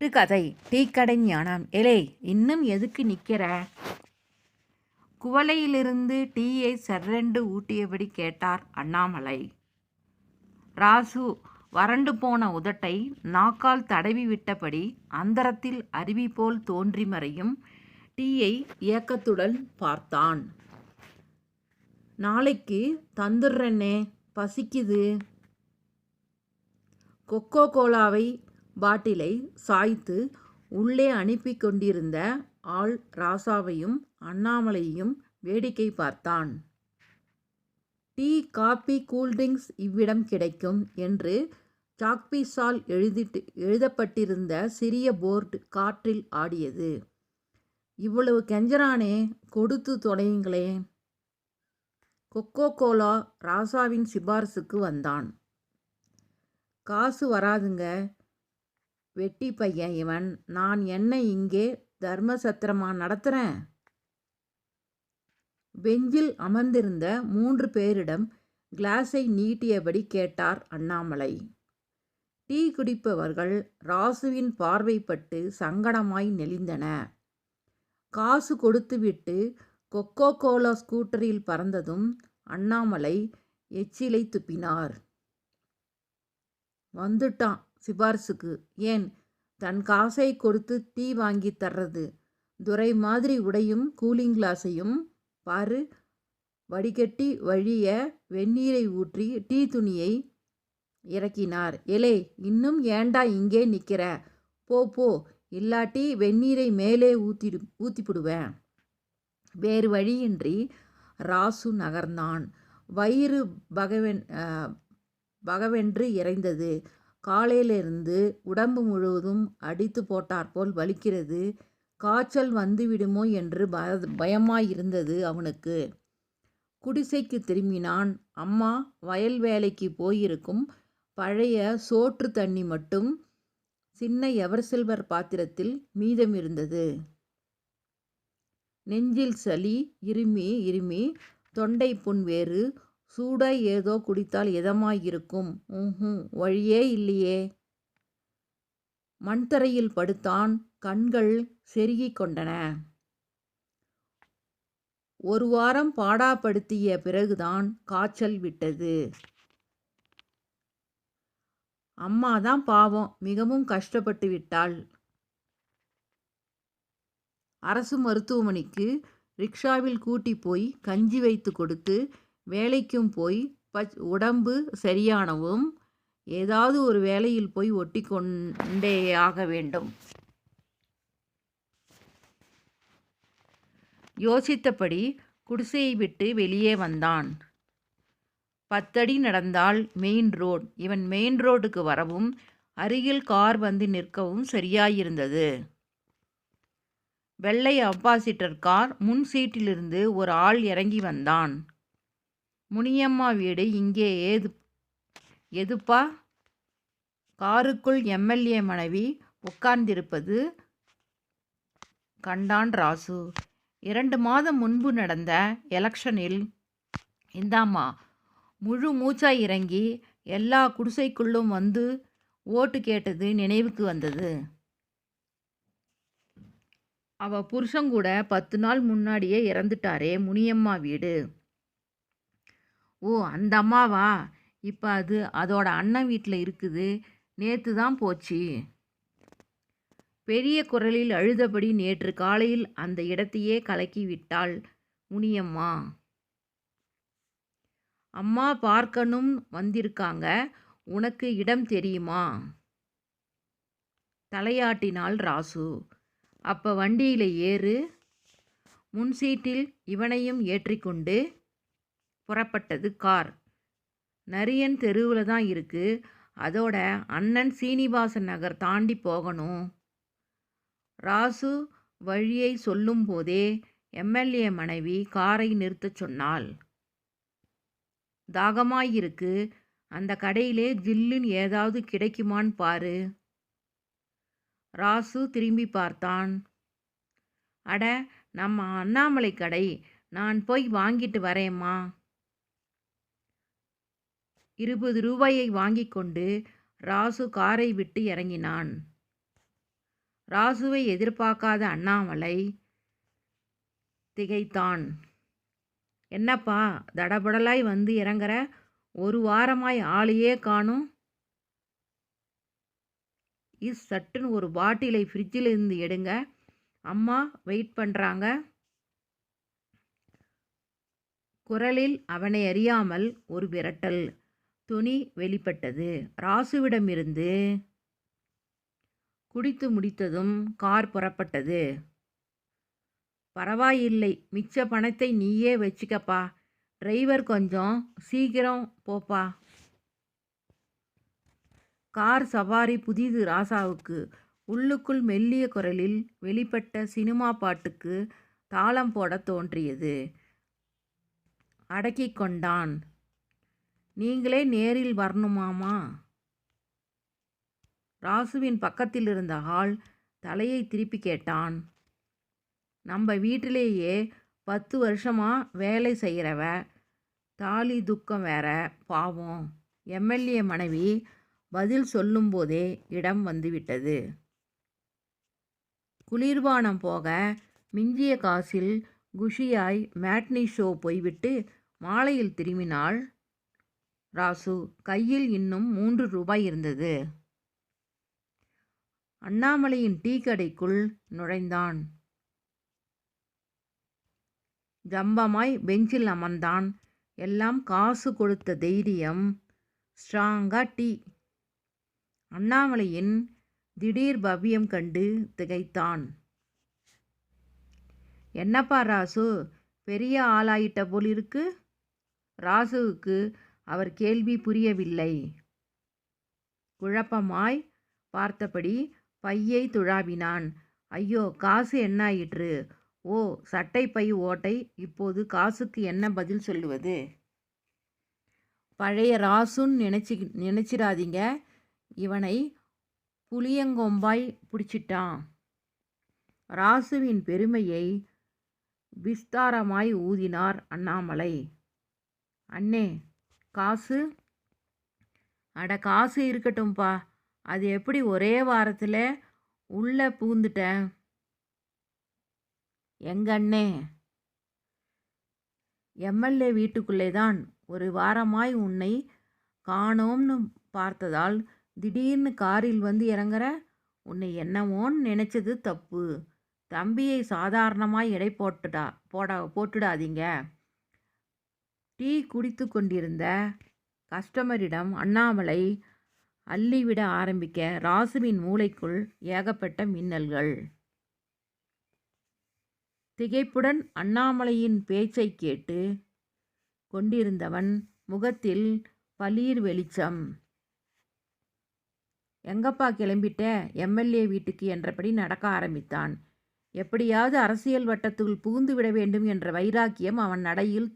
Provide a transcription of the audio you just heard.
ஒரு கதை டீக்கடை ஞானம். எலே இன்னும் எதுக்கு நிற்கிற குவளையிலிருந்து டீயை சர்ரென்று ஊட்டியபடி கேட்டார் அண்ணாமலை. ராசு வறண்டு போன உதட்டை நாக்கால் தடவி விட்டபடி அந்தரத்தில் அருவி போல் தோன்றி மறையும் டீயை இயக்கத்துடன் பார்த்தான். நாளைக்கு தந்துடுறேன்னே பசிக்குது. கொக்கோ கோலாவை பாட்டிலை சாய்த்து உள்ளே அனுப்பி கொண்டிருந்த ஆள் ராசாவையும் அண்ணாமலையையும் வேடிக்கை பார்த்தான். டீ காபி கூல்ட்ரிங்க்ஸ் இவ்விடம் கிடைக்கும் என்று சாக்பீஸால் எழுதிட்டு எழுதப்பட்டிருந்த சிறிய போர்டு காற்றில் ஆடியது. இவ்வளவு கெஞ்சரானே கொடுத்து தொலையுங்களே கொக்கோ கோலா ராசாவின் சிபாரிசுக்கு வந்தான். காசு வராதுங்க. வெட்டி பையன் இவன். நான் என்ன இங்கே தர்ம சத்திரமா நடத்துகிறேன் பெஞ்சில் அமர்ந்திருந்த மூன்று பேரிடம் கிளாஸை நீட்டியபடி கேட்டார் அண்ணாமலை. டீ குடிப்பவர்கள் ராசுவின் பார்வைப்பட்டு சங்கடமாய் நெளிந்தன. காசு கொடுத்துவிட்டு கொக்கோ கோலா ஸ்கூட்டரில் பறந்ததும் அண்ணாமலை எச்சிலை துப்பினார். வந்துட்டான். சிபாரிசுக்கு. ஏன்? தன் காசை கொடுத்து டீ வாங்கி தர்றது. துரை மாதிரி உடையும் கூலிங் கிளாஸையும் பாரு. வடிகட்டி வழிய வெந்நீரை ஊற்றி டீ துணியை இறக்கினார். எலே இன்னும் ஏண்டா இங்கே நிற்கிற போ போ. இல்லாட்டி வெந்நீரை மேலே ஊத்திடு ஊத்திப்பிடுவேன். வேறு வழியின்றி ராசு நகர்ந்தான். வயிறு பகவென் பகவென்று இறைந்தது. காலையிலிருந்து உடம்பு முழுவதும் அடித்து போட்டாற்போல் வலிக்கிறது. காய்ச்சல் வந்துவிடுமோ என்று பய பயமாயிருந்தது அவனுக்கு. குடிசைக்கு திரும்பினான். அம்மா வயல் வேலைக்கு போயிருக்கும் பழைய சோற்று தண்ணி மட்டும் சின்ன எவர்சில்வர் பாத்திரத்தில் மீதம் இருந்தது நெஞ்சில் சளி இருமி இருமி தொண்டை புண் வேறு சூடாய் ஏதோ குடித்தால் இதமாயிருக்கும். ம் வழியே இல்லையே. மண்தரையில் படுத்தான். கண்கள் செருகிக் கொண்டன. ஒரு வாரம் பாடாப்படுத்திய பிறகுதான் காய்ச்சல் விட்டது. அம்மாதான் பாவம் மிகவும் கஷ்டப்பட்டு விட்டாள். அரசு மருத்துவமனைக்கு ரிக்ஷாவில் கூட்டி போய் கஞ்சி வைத்து கொடுத்து வேலைக்கும் போய் பச் உடம்பு சரியானவும் ஏதாவது ஒரு வேலையில் போய் ஒட்டி கொண்டே ஆக வேண்டும். யோசித்தபடி குடிசையை விட்டு வெளியே வந்தான். பத்தடி நடந்தால் மெயின் ரோட் இவன் மெயின் ரோடுக்கு வரவும் அருகில் கார் வந்து நிற்கவும் சரியாயிருந்தது. வெள்ளை அப்பாசிட்டர் கார் முன் சீட்டிலிருந்து ஒரு ஆள் இறங்கி வந்தான். முனியம்மா வீடு இங்கே ஏது எதுப்பா? காருக்குள் எம்எல்ஏ மனைவி உட்கார்ந்திருப்பது கண்டான் ராசு. இரண்டு மாதம் முன்பு நடந்த எலெக்ஷனில் இந்தாம்மா முழு மூச்சாய் இறங்கி எல்லா குடிசைக்குள்ளும் வந்து ஓட்டு கேட்டது நினைவுக்கு வந்தது. அவ புருஷங்கூட பத்து நாள் முன்னாடியே இறந்துட்டாரே முனியம்மா வீடு. ஓ அந்த அம்மாவா? இப்போ அது அதோட அண்ணன் வீட்டில் இருக்குது. நேற்று தான் போச்சு. பெரிய குரலில் அழுதபடி நேற்று காலையில் அந்த இடத்தையே கலக்கி விட்டாள் முனியம்மா. அம்மா பார்க்கணும் வந்திருக்காங்க. உனக்கு இடம் தெரியுமா? தலையாட்டினாள் ராசு. அப்போ வண்டியில் ஏறு. முன் சீட்டில் இவனையும் ஏற்றிக்கொண்டு புறப்பட்டது கார். நரியன் தெருவில் தான் இருக்குது அதோட அண்ணன் சீனிவாசன் நகர் தாண்டி போகணும். ராசு வழியை சொல்லும்போதே எம்எல்ஏ மனைவி காரை நிறுத்தச் சொன்னாள். தாகமாயிருக்கு அந்த கடையிலே ஜில்லுன்னு ஏதாவது கிடைக்குமான்னு பாரு. ராசு திரும்பி பார்த்தான். அட நம்ம அண்ணாமலை கடை. நான் போய் வாங்கிட்டு வரேம்மா. இருபது ரூபாயை வாங்கி கொண்டு ராசு காரை விட்டு இறங்கினான். ராசுவை எதிர்பார்க்காத அண்ணாமலை திகைத்தான். என்னப்பா தடபடலாய் வந்து இறங்குற? ஒரு வாரமாய் ஆளையே காணும். இஸ் சட்டுன்னு ஒரு பாட்டிலை ஃப்ரிட்ஜில் இருந்து எடுங்க. அம்மா வெயிட் பண்ணுறாங்க குரலில் அவனை அறியாமல் ஒரு விரட்டல். துணி வெளிப்பட்டது. ராசுவிடமிருந்து குடித்து முடித்ததும் கார் புறப்பட்டது. பரவாயில்லை மிச்ச பணத்தை நீயே வச்சுக்கப்பா. டிரைவர் கொஞ்சம் சீக்கிரம் போப்பா. கார் சவாரி புதிது ராசாவுக்கு. உள்ளுக்குள் மெல்லிய குரலில் வெளிப்பட்ட சினிமா பாட்டுக்கு தாளம் போடத் தோன்றியது. அடக்கிக் கொண்டான். நீங்களே நேரில் வரணுமாமா? ராசுவின் பக்கத்தில் இருந்த ஆள் தலையை திருப்பி கேட்டான். நம்ம வீட்டிலேயே பத்து வருஷமா வேலை செய்கிறவ தாலி துக்கம் வேற பாவம். எம்எல்ஏ மனைவி பதில் சொல்லும்போதே இடம் வந்துவிட்டது. குளிர்பானம் போக மிஞ்சிய காசில் குஷியாய் மேட்னி ஷோ போய்விட்டு மாலையில் திரும்பினாள் ராசு கையில் இன்னும் மூன்று ரூபாய் இருந்தது. அண்ணாமலையின் டீ கடைக்குள் நுழைந்தான். ஜம்பமாய் பெஞ்சில் அமர்ந்தான். எல்லாம் காசு கொடுத்த தைரியம். ஸ்ட்ராங்கா டீ. அண்ணாமலையின் திடீர் பவ்யம் கண்டு திகைத்தான். என்னப்பா ராசு பெரிய ஆளாயிட்ட போல் இருக்கு ராசுவுக்கு அவர் கேள்வி புரியவில்லை. குழப்பமாய் பார்த்தபடி பையை துழாவினான். ஐயோ காசு என்னாயிற்று? ஓ சட்டை பை ஓட்டை இப்போது காசுக்கு என்ன பதில் சொல்லுவது? பழைய ராசுன்னு நினச்சி நினச்சிடாதீங்க இவனை புளியங்கொம்பாய் பிடிச்சிட்டான். ராசுவின் பெருமையை விஸ்தாரமாய் ஊதினார் அண்ணாமலை. அண்ணே காசு? அட காசு இருக்கட்டும்ப்பா அது எப்படி ஒரே வாரத்தில் உள்ளே பூந்துட்டேன்? எங்க அண்ணே? எம்எல்ஏ வீட்டுக்குள்ளே தான் ஒரு வாரமாய் உன்னை காணோம்னு பார்த்ததால் திடீர்னு காரில் வந்து இறங்குற உன்னை என்னவோன்னு நினச்சது தப்பு. தம்பியை சாதாரணமாக எடை போட்டுடா போட போட்டுடாதீங்க. டீ குடித்து கொண்டிருந்த கஸ்டமரிடம் அண்ணாமலை அள்ளிவிட ஆரம்பிக்க ராசுவின் மூளைக்குள் ஏகப்பட்ட மின்னல்கள். திகைப்புடன் அண்ணாமலையின் பேச்சை கேட்டு கொண்டிருந்தவன் முகத்தில் பலீர் வெளிச்சம். எங்கப்பா கிளம்பிட்ட? எம்எல்ஏ வீட்டுக்கு என்றபடி நடக்க ஆரம்பித்தான். எப்படியாவது அரசியல் வட்டத்துக்குள் புகுந்து விட வேண்டும் என்ற வைராக்கியம் அவன் நடையில்